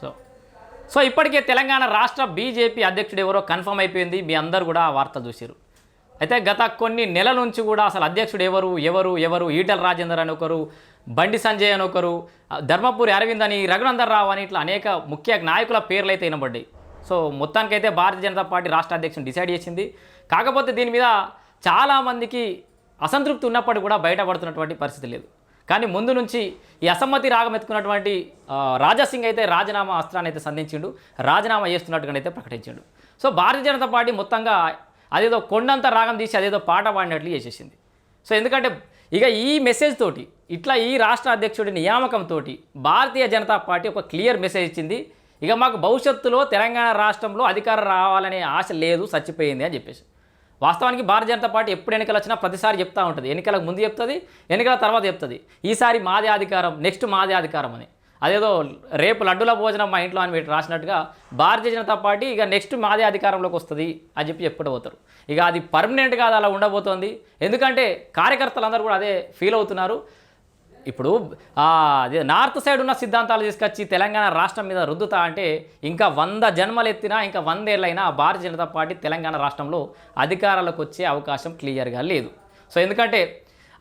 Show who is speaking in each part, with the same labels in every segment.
Speaker 1: So so ఇప్పటికే తెలంగాణ రాష్ట్ర BJP అధ్యక్షుడు ఎవరో కన్ఫర్మ్ అయిపోయింది. మీ అందరు కూడా ఆ వార్తలు చూసారు అయితే గత కొన్ని నెలల నుంచి కూడా అసలు అధ్యక్షుడు ఎవరు ఎవరు ఎవరు ఈటల రాజేందర్ అని ఒకరు బండి సంజయ్ అని ఒకరు ధర్మపురి అరవింద్ అని రఘునందర్ రావు అని ఇట్లా అనేక ముఖ్య నాయకుల పేర్లు అయితే వినబడ్డాయి. సో మొత్తానికైతే భారతీయ జనతా పార్టీ రాష్ట్ర అధ్యక్షుడు డిసైడ్ చేసింది. కాకపోతే దీని మీద చాలామందికి అసంతృప్తి ఉన్నప్పటికీ కూడా బయటపడుతున్నటువంటి పరిస్థితి లేదు. కానీ ముందు నుంచి ఈ అసమ్మతి రాగం ఎత్తుకున్నటువంటి రాజాసింగ్ అయితే రాజీనామా అస్త్రాన్ని అయితే సంధించిండు. రాజీనామా చేస్తున్నట్టుగానైతే ప్రకటించిండు. సో భారతీయ జనతా పార్టీ మొత్తంగా అదేదో కొండంత రాగం తీసి అదేదో పాట పాడినట్లు చేసేసింది. సో ఎందుకంటే ఇక ఈ మెసేజ్ తోటి ఇట్లా ఈ రాష్ట్ర అధ్యక్షుడి నియామకంతో భారతీయ జనతా పార్టీ ఒక క్లియర్ మెసేజ్ ఇచ్చింది. ఇక మాకు భవిష్యత్తులో తెలంగాణ రాష్ట్రంలో అధికారం రావాలనే ఆశ లేదు చచ్చిపోయింది అని చెప్పేసి. వాస్తవానికి భారతీయ జనతా పార్టీ ఎప్పుడు ఎన్నికలు వచ్చినా ప్రతిసారి చెప్తూ ఉంటుంది. ఎన్నికలకు ముందు చెప్తుంది ఎన్నికల తర్వాత చెప్తుంది. ఈసారి మాదే అధికారం నెక్స్ట్ మాదే అధికారం అని. అదేదో రేపు లడ్డుల భోజనం మా ఇంట్లో అని పెట్టి రాసినట్టుగా భారతీయ జనతా పార్టీ ఇక నెక్స్ట్ మాదే అధికారంలోకి వస్తుంది అని చెప్పి చెప్పుడు పోతారు. ఇక అది పర్మనెంట్గా అది అలా ఉండబోతోంది. ఎందుకంటే కార్యకర్తలందరూ కూడా అదే ఫీల్ అవుతున్నారు. ఇప్పుడు అదే నార్త్ సైడ్ ఉన్న సిద్ధాంతాలు తీసుకొచ్చి తెలంగాణ రాష్ట్రం మీద రుద్దుతా అంటే ఇంకా వంద జన్మలు ఎత్తినా ఇంకా వందేళ్ళైనా భారతీయ జనతా పార్టీ తెలంగాణ రాష్ట్రంలో అధికారాలకు వచ్చే అవకాశం క్లియర్గా లేదు. సో ఎందుకంటే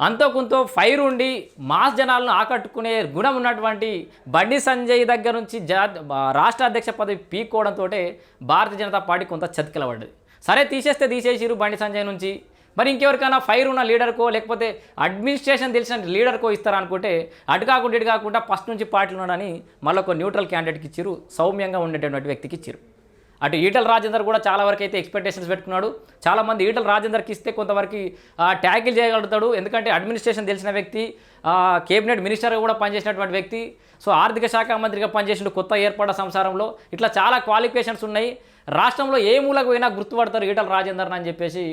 Speaker 1: అంతో కొంత ఫైర్ ఉండి మాస్ జనాలను ఆకట్టుకునే గుణం ఉన్నటువంటి బండి సంజయ్ దగ్గర నుంచి జా రాష్ట్ర అధ్యక్ష పదవి పీక్కోవడంతో భారతీయ జనతా పార్టీ కొంత చతికిలబడ్డది. సరే తీసేస్తే తీసేసిరు బండి సంజయ్ నుంచి. మరి ఇంకెవరికైనా ఫైర్ ఉన్న లీడర్కో లేకపోతే అడ్మినిస్ట్రేషన్ తెలిసిన లీడర్కో ఇస్తారనుకుంటే అటు కాకుండా ఇటు కాకుండా ఫస్ట్ నుంచి పార్టీలు ఉన్నాడని మళ్ళీ ఒక న్యూట్రల్ క్యాండిడేట్కి ఇచ్చారు సౌమ్యంగా ఉండేటటువంటి వ్యక్తికి ఇచ్చారు అటు ఈటల రాజేందర్ కూడా చాలా వరకు అయితే ఎక్స్పెక్టేషన్స్ పెట్టుకున్నాడు. చాలామంది ఈటల రాజేందర్కి ఇస్తే కొంతవరకు ట్యాకిల్ చేయగలుగుతాడు. ఎందుకంటే అడ్మినిస్ట్రేషన్ తెలిసిన వ్యక్తి కేబినెట్ మినిస్టర్గా కూడా పనిచేసినటువంటి వ్యక్తి. సో ఆర్థిక శాఖ మంత్రిగా పనిచేసిన కొత్త ఏర్పాటు సంసారంలో ఇట్లా చాలా క్వాలిఫికేషన్స్ ఉన్నాయి. రాష్ట్రంలో ఏ మూలకు పోయినా గుర్తుపడతారు ఈటల రాజేందర్ అని చెప్పేసి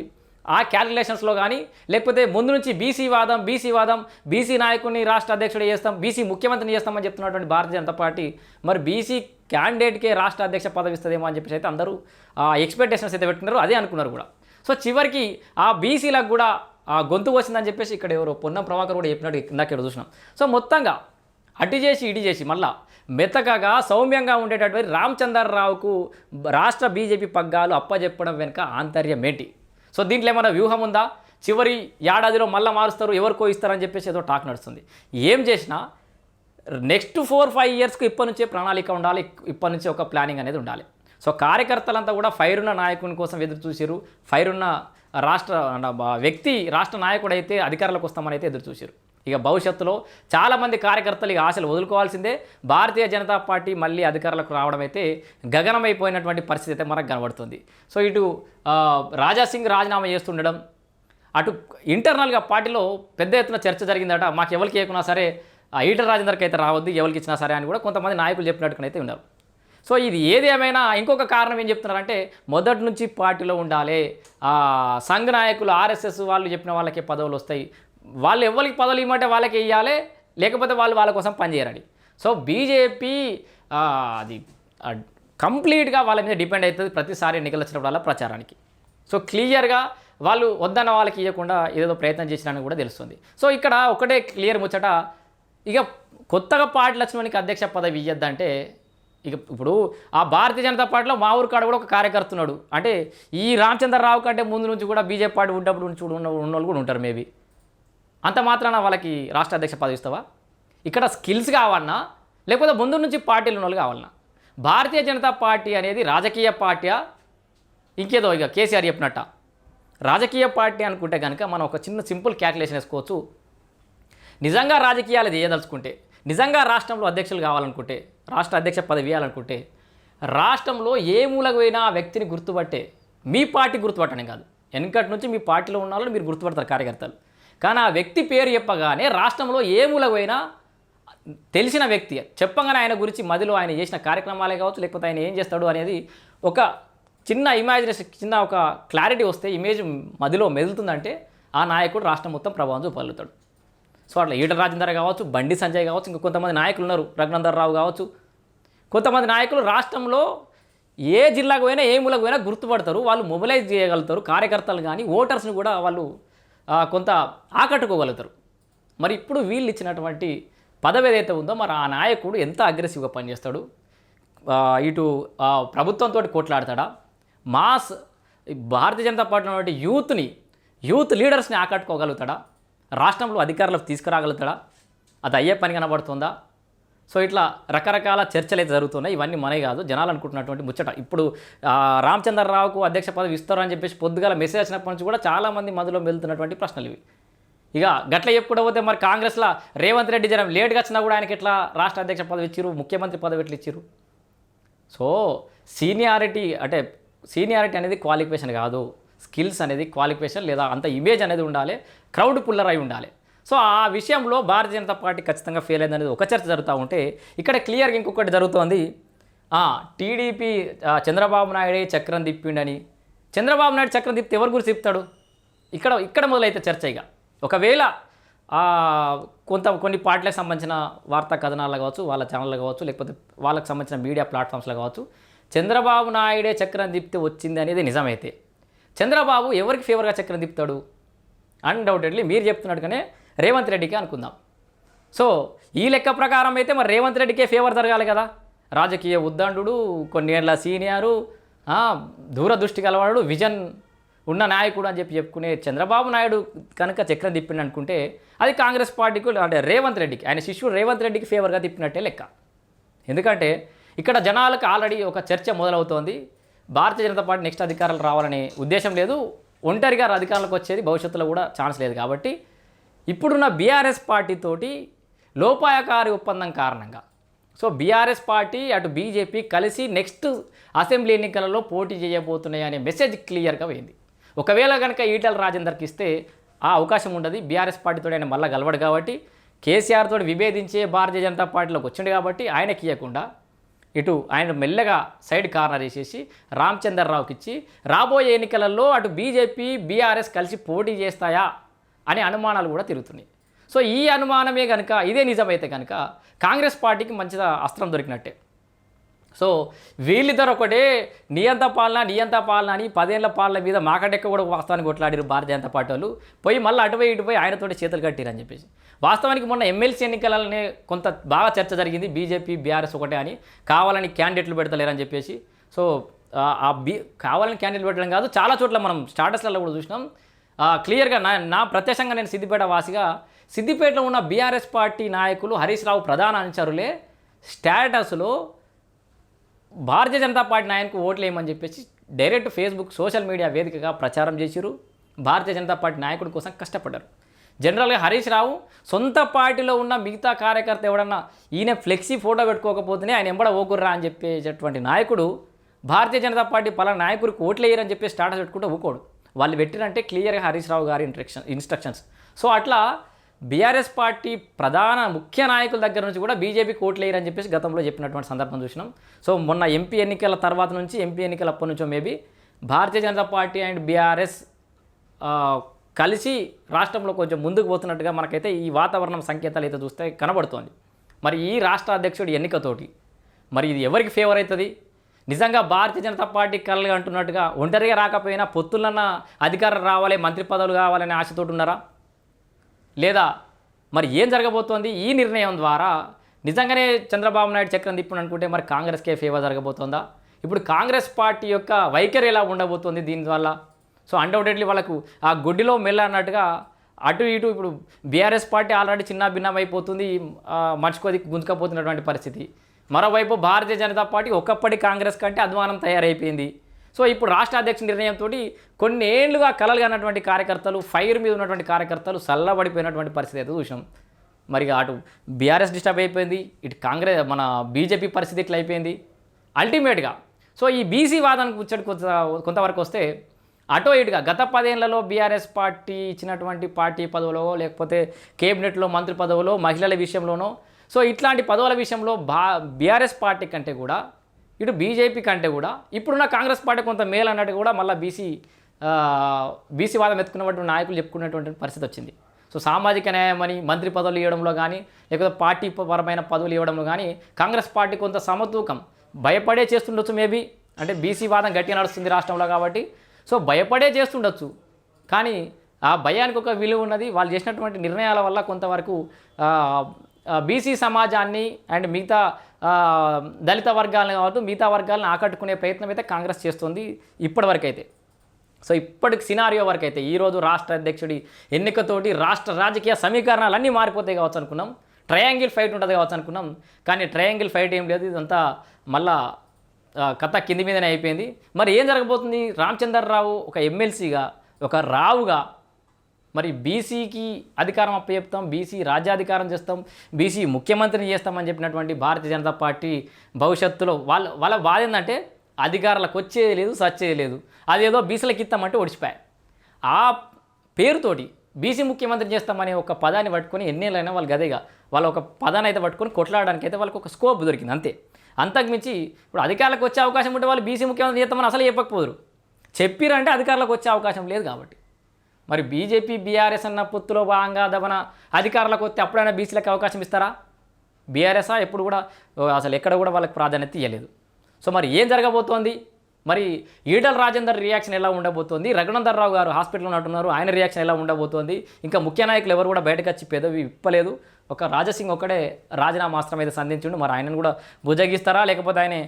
Speaker 1: ఆ క్యాలిక్యులేషన్స్లో కానీ లేకపోతే ముందు నుంచి బీసీ వాదం బీసీ వాదం బీసీ నాయకుడిని రాష్ట్ర అధ్యక్షుడు చేస్తాం బీసీ ముఖ్యమంత్రిని చేస్తామని చెప్తున్నటువంటి భారతీయ జనతా పార్టీ మరి బీసీ క్యాండిడేట్కే రాష్ట్ర అధ్యక్ష పదవి ఇస్తుందేమో అని చెప్పేసి అయితే అందరూ ఆ ఎక్స్పెక్టేషన్స్ అయితే పెట్టుకున్నారు అదే అనుకున్నారు కూడా. సో చివరికి ఆ బీసీలకు కూడా ఆ గొంతు వచ్చిందని చెప్పేసి ఇక్కడ ఎవరో పొన్నం ప్రభాకర్ కూడా చెప్పినట్టు ఇందాక ఇక్కడ చూసినాం. సో మొత్తంగా అటు చేసి ఇటు చేసి మళ్ళా మెతకగా సౌమ్యంగా ఉండేటటువంటి రామచంద్రరావుకు రాష్ట్ర బీజేపీ పగ్గాలు అప్పజెప్పడం వెనుక ఆంతర్యం ఏంటి? సో దీంట్లో ఏమైనా వ్యూహం ఉందా? చివరి ఏడాదిలో మళ్ళీ మారుస్తారు ఎవరికో ఇస్తారని చెప్పేసి ఏదో టాక్ నడుస్తుంది. ఏం చేసినా నెక్స్ట్ ఫోర్ ఫైవ్ ఇయర్స్కి ఇప్పటి నుంచే ప్రణాళిక ఉండాలి ఇప్పటి నుంచే ఒక ప్లానింగ్ అనేది ఉండాలి. సో కార్యకర్తలంతా కూడా ఫైర్ ఉన్న నాయకుని కోసం ఎదురు చూసారు ఫైర్ ఉన్న రాష్ట్ర వ్యక్తి రాష్ట్ర నాయకుడు అయితే అధికారులకు వస్తామని అయితే ఎదురు చూసారు ఇక భవిష్యత్తులో చాలామంది కార్యకర్తలు ఇక ఆశలు వదులుకోవాల్సిందే. భారతీయ జనతా పార్టీ మళ్ళీ అధికారులకు రావడం అయితే గగనమైపోయినటువంటి పరిస్థితి అయితే మనకు కనబడుతుంది. సో ఇటు రాజాసింగ్ రాజీనామా చేస్తుండడం అటు ఇంటర్నల్గా పార్టీలో పెద్ద ఎత్తున చర్చ జరిగిందట. మాకు ఎవరికి ఇవ్వకున్నా సరే ఈటర్ రాజేందర్కి అయితే రావద్దు ఎవరికి ఇచ్చినా సరే అని కూడా కొంతమంది నాయకులు చెప్పినట్టుగానైతే ఉన్నారు. సో ఇది ఏది ఏమైనా ఇంకొక కారణం ఏం చెప్తున్నారంటే మొదటి నుంచి పార్టీలో ఉండాలి. సంఘ నాయకులు ఆర్ఎస్ఎస్ వాళ్ళు చెప్పిన వాళ్ళకి పదవులు వస్తాయి. వాళ్ళు ఎవరికి పదవులు ఇవ్వమంటే వాళ్ళకి ఇవ్వాలి లేకపోతే వాళ్ళు వాళ్ళ కోసం పనిచేయరని సో బీజేపీ అది కంప్లీట్గా వాళ్ళ మీద డిపెండ్ అవుతుంది ప్రతిసారి ఎన్నికలు వచ్చినప్పుడల్లా ప్రచారానికి. సో క్లియర్గా వాళ్ళు వద్దన్న వాళ్ళకి ఇవ్వకుండా ఏదో ప్రయత్నం చేసినా కూడా తెలుస్తుంది. సో ఇక్కడ ఒకటే క్లియర్ ముచ్చట ఇక కొత్తగా పార్టీ లక్ష్మణికి అధ్యక్ష పదవి ఇవ్వద్దంటే ఇక ఇప్పుడు ఆ భారతీయ జనతా పార్టీలో మా ఊరు కాడ కూడా ఒక కార్యకర్త ఉన్నాడు. అంటే ఈ రామచంద్రరావు కంటే ముందు నుంచి కూడా బీజేపీ పార్టీ ఉన్నప్పుడు నుంచి కూడా ఉన్న ఉన్న వాళ్ళు కూడా ఉంటారు మేబీ. అంత మాత్రాన వాళ్ళకి రాష్ట్ర అధ్యక్ష పదవి ఇస్తావా? ఇక్కడ స్కిల్స్ కావాలన్నా లేకపోతే ముందు నుంచి పార్టీలు ఉన్న వాళ్ళు కావాలన్నా. భారతీయ జనతా పార్టీ అనేది రాజకీయ పార్టీయా ఇంకేదో ఇక కేసీఆర్ చెప్పినట్ట. రాజకీయ పార్టీ అనుకుంటే కనుక మనం ఒక చిన్న సింపుల్ క్యాల్కులేషన్ వేసుకోవచ్చు. నిజంగా రాజకీయాలు చేయదలుచుకుంటే నిజంగా రాష్ట్రంలో అధ్యక్షులు కావాలనుకుంటే రాష్ట్ర అధ్యక్ష పదవి ఇవ్వాలనుకుంటే రాష్ట్రంలో ఏ మూలకు పోయినా వ్యక్తిని గుర్తుపట్టే మీ పార్టీ గుర్తుపట్టడం కాదు. వెనకటి నుంచి మీ పార్టీలో ఉన్న మీరు గుర్తుపడతారు కార్యకర్తలు. కానీ ఆ వ్యక్తి పేరు చెప్పగానే రాష్ట్రంలో ఏ మూలకు తెలిసిన వ్యక్తి చెప్పగానే ఆయన గురించి మదిలో ఆయన చేసిన కార్యక్రమాలే కావచ్చు లేకపోతే ఆయన ఏం చేస్తాడు అనేది ఒక చిన్న ఇమాజినేషన్ చిన్న ఒక క్లారిటీ వస్తే ఇమేజ్ మదిలో మెదులుతుందంటే ఆ నాయకుడు రాష్ట్రం మొత్తం ప్రభావం చూపగలుగుతాడు. సో అట్లా ఈటల రాజేందర్ కావచ్చు బండి సంజయ్ కావచ్చు ఇంకా కొంతమంది నాయకులు ఉన్నారు రఘునందర్ రావు కావచ్చు. కొంతమంది నాయకులు రాష్ట్రంలో ఏ జిల్లాకు పోయినా ఏ మూలకు పోయినా గుర్తుపడతారు వాళ్ళు మొబిలైజ్ చేయగలుగుతారు కార్యకర్తలు కానీ ఓటర్స్ని కూడా వాళ్ళు కొంత ఆకట్టుకోగలుగుతారు. మరి ఇప్పుడు వీళ్ళు ఇచ్చినటువంటి పదవి ఏదైతే ఉందో మరి ఆ నాయకుడు ఎంత అగ్రెసివ్గా పనిచేస్తాడు? ఇటు ప్రభుత్వంతో కొట్లాడతాడా? మాస్ భారతీయ జనతా పార్టీ ఉన్నటువంటి యూత్ని యూత్ లీడర్స్ని ఆకట్టుకోగలుగుతాడా? రాష్ట్రంలో అధికారులకు తీసుకురాగలుగుతాడా? అది అయ్యే పని కనబడుతుందా? సో ఇట్లా రకరకాల చర్చలు అయితే జరుగుతున్నాయి. ఇవన్నీ మనే కాదు. జనాలు అనుకుంటున్నటువంటి ముచ్చట. ఇప్పుడు రామచంద్రరావుకు అధ్యక్ష పదవి ఇస్తారు అని చెప్పేసి పొద్దుగాల మెసేజ్ వచ్చినప్పటి నుంచి కూడా చాలామంది మధ్యలో వెళ్తున్నటువంటి ప్రశ్నలు ఇవి. ఇక గట్ల చెప్పుకోకపోతే మరి కాంగ్రెస్లో రేవంత్ రెడ్డి జనం లేట్గా వచ్చినా కూడా ఆయనకి ఎట్లా రాష్ట్ర అధ్యక్ష పదవి ఇచ్చారు ముఖ్యమంత్రి పదవి ఎట్లా ఇచ్చారు సో సీనియారిటీ అంటే సీనియారిటీ అనేది క్వాలిఫికేషన్ కాదు. స్కిల్స్ అనేది క్వాలిఫికేషన్ లేదా అంత ఇమేజ్ అనేది ఉండాలి. క్రౌడ్ పుల్లర్ అయి ఉండాలి. సో ఆ విషయంలో భారతీయ జనతా పార్టీ ఖచ్చితంగా ఫెయిల్ అయింది అనేది ఒక చర్చ జరుగుతూ ఉంటే ఇక్కడ క్లియర్గా ఇంకొకటి జరుగుతోంది. టీడీపీ చంద్రబాబు నాయుడే చక్రం తిప్పిండని. చంద్రబాబు నాయుడు చక్రం తిప్పితే ఎవరి గురించి తిప్పుతాడు? ఇక్కడ ఇక్కడ మొదలైతే చర్చ ఇక. ఒకవేళ కొంత కొన్ని పార్టీలకు సంబంధించిన వార్తా కథనాలు కావచ్చు వాళ్ళ ఛానళ్ళు కావచ్చు లేకపోతే వాళ్ళకి సంబంధించిన మీడియా ప్లాట్ఫామ్స్లో కావచ్చు చంద్రబాబు నాయుడే చక్రం తిప్పితే వచ్చింది అనేది నిజమైతే చంద్రబాబు ఎవరికి ఫేవర్గా చక్రం తిప్పుతాడు? అన్డౌటెడ్లీ మీరు చెప్తున్నట్టుగానే రేవంత్ రెడ్డికి అనుకుందాం. సో ఈ లెక్క ప్రకారం అయితే మరి రేవంత్ రెడ్డికే ఫేవర్ జరగాలి కదా. రాజకీయ ఉద్దండు కొన్నేళ్ళ సీనియరు దూరదృష్టి గలవాడు విజన్ ఉన్న నాయకుడు అని చెప్పి చెప్పుకునే చంద్రబాబు నాయుడు కనుక చక్రం తిప్పిండు అనుకుంటే అది కాంగ్రెస్ పార్టీకి అంటే రేవంత్ రెడ్డికి ఆయన శిష్యుడు రేవంత్ రెడ్డికి ఫేవర్గా తిప్పినట్టే లెక్క. ఎందుకంటే ఇక్కడ జనాలకు ఆల్రెడీ ఒక చర్చ మొదలవుతోంది. భారతీయ జనతా పార్టీ నెక్స్ట్ అధికారాలు రావాలనే ఉద్దేశం లేదు. ఒంటరిగా అధికారంలోకి వచ్చేది భవిష్యత్తులో కూడా ఛాన్స్ లేదు కాబట్టి ఇప్పుడున్న బీఆర్ఎస్ పార్టీతోటి లోపాయకారి ఒప్పందం కారణంగా. సో బీఆర్ఎస్ పార్టీ అటు బీజేపీ కలిసి నెక్స్ట్ అసెంబ్లీ ఎన్నికలలో పోటీ చేయబోతున్నాయి అనే మెసేజ్ క్లియర్గా పోయింది. ఒకవేళ కనుక ఈటల రాజేందర్కి ఇస్తే ఆ అవకాశం ఉండదు. బీఆర్ఎస్ పార్టీతో ఆయన మళ్ళీ గలవడు కాబట్టి కేసీఆర్ తోటి విభేదించే భారతీయ జనతా పార్టీలోకి వచ్చిండు కాబట్టి ఆయనకి ఇవ్వకుండా ఇటు ఆయన మెల్లగా సైడ్ కార్నర్ వేసేసి రామచంద్రరావుకి ఇచ్చి రాబోయే ఎన్నికలలో అటు బీజేపీ బీఆర్ఎస్ కలిసి పోటీ చేస్తాయా? అనే అనుమానాలు కూడా తిరుగుతున్నాయి. సో ఈ అనుమానమే కనుక ఇదే నిజమైతే కనుక కాంగ్రెస్ పార్టీకి మంచిగా అస్త్రం దొరికినట్టే. సో వీళ్ళిద్దరు ఒకటే నియంత పాలన నియంత పాలన అని పదేళ్ళ పాలన మీద మాకడెక్క కూడా వాస్తవానికి కొట్లాడారు భారతీయ జనతా పార్టీ వాళ్ళు. పోయి మళ్ళీ అటుపోయి ఇటుపోయి ఆయనతోటి చేతులు కట్టారని చెప్పేసి. వాస్తవానికి మొన్న ఎమ్మెల్సీ ఎన్నికలనే కొంత బాగా చర్చ జరిగింది. బీజేపీ బీఆర్ఎస్ ఒకటే అని. కావాలని క్యాండిడేట్లు పెడతలేరని చెప్పేసి. సో ఆ- బీ కావాలని క్యాండిడేట్ పెట్టడం కాదు చాలా చోట్ల మనం స్టాటస్లలో కూడా చూసినాం. క్లియర్గా నా నా ప్రత్యక్షంగా నేను సిద్దిపేట వాసిగా సిద్దిపేటలో ఉన్న బీఆర్ఎస్ పార్టీ నాయకులు హరీష్ రావు ప్రధాన అనుచరులే స్టేటస్లో భారతీయ జనతా పార్టీ నాయకులకు ఓట్లు వేయమని చెప్పేసి డైరెక్ట్ ఫేస్బుక్ సోషల్ మీడియా వేదికగా ప్రచారం చేసిరు భారతీయ జనతా పార్టీ నాయకుడి కోసం కష్టపడ్డారు. జనరల్గా హరీష్ రావు సొంత పార్టీలో ఉన్న మిగతా కార్యకర్త ఎవడన్నా ఈయన ఫ్లెక్సీ ఫోటో పెట్టుకోకపోతేనే ఆయన ఎంబడ ఓకుర్రా అని చెప్పేటటువంటి నాయకుడు భారతీయ జనతా పార్టీ పలానా నాయకుడికి ఓట్లు వేయరని చెప్పి స్టాటస్ పెట్టుకుంటే ఊకోడు. వాళ్ళు పెట్టినంటే క్లియర్గా హరీష్ రావు గారి ఇంట్రక్షన్ ఇన్స్ట్రక్షన్స్ సో అట్లా బీఆర్ఎస్ పార్టీ ప్రధాన ముఖ్య నాయకుల దగ్గర నుంచి కూడా బీజేపీ ఓట్లు చెప్పేసి గతంలో చెప్పినటువంటి సందర్భం చూసినాం. సో మొన్న ఎంపీ ఎన్నికల తర్వాత నుంచి ఎంపీ ఎన్నికల అప్పటి నుంచో maybe Bharatiya Janata Party and BRS కలిసి రాష్ట్రంలో కొంచెం ముందుకు పోతున్నట్టుగా మనకైతే ఈ వాతావరణం సంకేతాలు అయితే చూస్తే కనబడుతోంది. మరి ఈ రాష్ట్ర అధ్యక్షుడి ఎన్నికతోటి మరి ఇది ఎవరికి ఫేవర్ అవుతుంది? నిజంగా భారతీయ జనతా పార్టీ కళ్ళగా అంటున్నట్టుగా ఒంటరిగా రాకపోయినా పొత్తులన్న అధికారం రావాలి మంత్రి పదవులు కావాలనే ఆశతో ఉన్నారా? లేదా మరి ఏం జరగబోతోంది? ఈ నిర్ణయం ద్వారా నిజంగానే చంద్రబాబు నాయుడు చక్రం తిప్పును అనుకుంటే మరి కాంగ్రెస్కే ఫేవర్ జరగబోతోందా? ఇప్పుడు కాంగ్రెస్ పార్టీ యొక్క వైఖరి ఎలా ఉండబోతోంది దీనివల్ల సో అన్డౌటెడ్లీ వాళ్ళకు ఆ గుడ్డిలో మెల్ల అన్నట్టుగా అటు ఇటు ఇప్పుడు బీఆర్ఎస్ పార్టీ ఆల్రెడీ చిన్న భిన్నమైపోతుంది ఆ, మర్చిపోది గుంజుకపోతున్నటువంటి పరిస్థితి. మరోవైపు భారతీయ జనతా పార్టీ ఒకప్పటి కాంగ్రెస్ కంటే అధ్వానం తయారైపోయింది. సో ఇప్పుడు రాష్ట్ర అధ్యక్ష నిర్ణయంతో కొన్ని ఏళ్ళుగా కలలుగా ఉన్నటువంటి కార్యకర్తలు ఫైర్ మీద ఉన్నటువంటి కార్యకర్తలు చల్లబడిపోయినటువంటి పరిస్థితి అయితే చూసాం మరి అటు బీఆర్ఎస్ డిస్టర్బ్ అయిపోయింది ఇటు కాంగ్రెస్ మన బీజేపీ పరిస్థితి ఇట్లా అయిపోయింది. అల్టిమేట్గా సో ఈ బీసీ వాదానికి వచ్చాడు కొంత కొంతవరకు వస్తే అటో ఇటుగా గత పదేళ్ళలో బీఆర్ఎస్ పార్టీ ఇచ్చినటువంటి పార్టీ పదవులో లేకపోతే కేబినెట్లో మంత్రి పదవులో మహిళల విషయంలోనో సో ఇట్లాంటి పదవుల విషయంలో బా బీఆర్ఎస్ పార్టీ కంటే కూడా ఇటు బీజేపీ కంటే కూడా ఇప్పుడున్న కాంగ్రెస్ పార్టీ కొంత మేలు అన్నట్టు కూడా మళ్ళీ బీసీ బీసీ వాదం ఎత్తుకున్నటువంటి నాయకులు చెప్పుకున్నటువంటి పరిస్థితి వచ్చింది. సో సామాజిక న్యాయమని మంత్రి పదవులు ఇవ్వడంలో కానీ లేకపోతే పార్టీ పరమైన పదవులు ఇవ్వడంలో కానీ కాంగ్రెస్ పార్టీ కొంత సమతూకం భయపడే చేస్తుండొచ్చు మేబీ అంటే బీసీ వాదం గట్టిగా నడుస్తుంది రాష్ట్రంలో కాబట్టి సో భయపడే చేస్తుండొచ్చు. కానీ ఆ భయానికి ఒక విలువ ఉన్నది. వాళ్ళు చేసినటువంటి నిర్ణయాల వల్ల కొంతవరకు బీసీ సమాజాన్ని అండ్ మిగతా దళిత వర్గాలను కావచ్చు మిగతా వర్గాలను ఆకట్టుకునే ప్రయత్నం అయితే కాంగ్రెస్ చేస్తుంది ఇప్పటివరకైతే. అయితే సో ఇప్పటికి సినారియో వరకు అయితే ఈరోజు రాష్ట్ర అధ్యక్షుడి ఎన్నికతోటి రాష్ట్ర రాజకీయ సమీకరణాలు అన్నీ మారిపోతాయి కావచ్చు అనుకున్నాం. ట్రయాంగిల్ ఫైట్ ఉంటుంది కావచ్చు అనుకున్నాం. కానీ ట్రయాంగిల్ ఫైట్ ఏం లేదు. ఇదంతా మళ్ళా కథ కింది మీదనే అయిపోయింది. మరి ఏం జరగబోతుంది? రామచంద్రరావు ఒక ఎమ్మెల్సీగా ఒక రావుగా మరి బీసీకి అధికారం అప్పచెప్తాం బీసీ రాజ్యాధికారం చేస్తాం బీసీ ముఖ్యమంత్రిని చేస్తామని చెప్పినటువంటి భారతీయ జనతా పార్టీ భవిష్యత్తులో వాళ్ళ వాళ్ళ బాధ ఏంటంటే అధికారులకు వచ్చేది లేదు సచ్చేది లేదు. అదేదో బీసీలకు ఇస్తామంటే ఒడిచిపోయాయి ఆ పేరుతోటి బీసీ ముఖ్యమంత్రి చేస్తామనే ఒక పదాన్ని పట్టుకొని ఎన్నేళ్ళైనా వాళ్ళు గదేగా వాళ్ళ ఒక పదాన్ని అయితే పట్టుకొని కొట్లాడడానికి అయితే వాళ్ళకి ఒక స్కోప్ దొరికింది అంతే. అంతకుమించి ఇప్పుడు అధికారులకు వచ్చే అవకాశం ఉంటే వాళ్ళు బీసీ ముఖ్యమంత్రి చేస్తామని అసలు చెప్పకపోదురు. చెప్పిరంటే అధికారులకు వచ్చే అవకాశం లేదు కాబట్టి. మరి బీజేపీ బీఆర్ఎస్ అన్న పొత్తులో భాగంగా దమన అధికారులకు వస్తే అప్పుడైనా బీసీలకు అవకాశం ఇస్తారా? బీఆర్ఎస్ఆ ఎప్పుడు కూడా అసలు ఎక్కడ కూడా వాళ్ళకి ప్రాధాన్యత ఇవ్వలేదు సో మరి ఏం జరగబోతోంది? మరి ఈటల రాజేందర్ రియాక్షన్ ఎలా ఉండబోతోంది? రఘునందర్ రావు గారు హాస్పిటల్లో ఉన్నట్టున్నారు ఆయన రియాక్షన్ ఎలా ఉండబోతోంది? ఇంకా ముఖ్య నాయకులు ఎవరు కూడా బయటకు వచ్చి పెదవి ఇప్పలేదు ఒక రాజసింగ్ ఒక్కడే రాజీనామా అయితే సంధించిండు. మరి ఆయనను కూడా భుజగిస్తారా? లేకపోతే ఆయన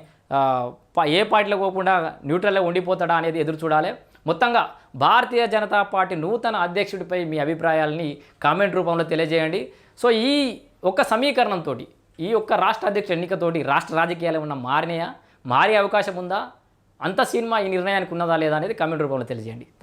Speaker 1: ప- ఏ పార్టీలో పోకుండా న్యూట్రల్లో ఉండిపోతాడా అనేది ఎదురు చూడాలి. మొత్తంగా భారతీయ జనతా పార్టీ నూతన అధ్యక్షుడిపై మీ అభిప్రాయాలని కామెంట్ రూపంలో తెలియజేయండి. సో ఈ ఒక్క సమీకరణంతో ఈ ఒక్క రాష్ట్ర అధ్యక్ష ఎన్నికతోటి రాష్ట్ర రాజకీయాలు ఉన్న మారినయా? మారే అవకాశం ఉందా? అంత సినిమా ఈ నిర్ణయానికి ఉన్నదా లేదా అనేది కామెంట్ రూపంలో తెలియజేయండి.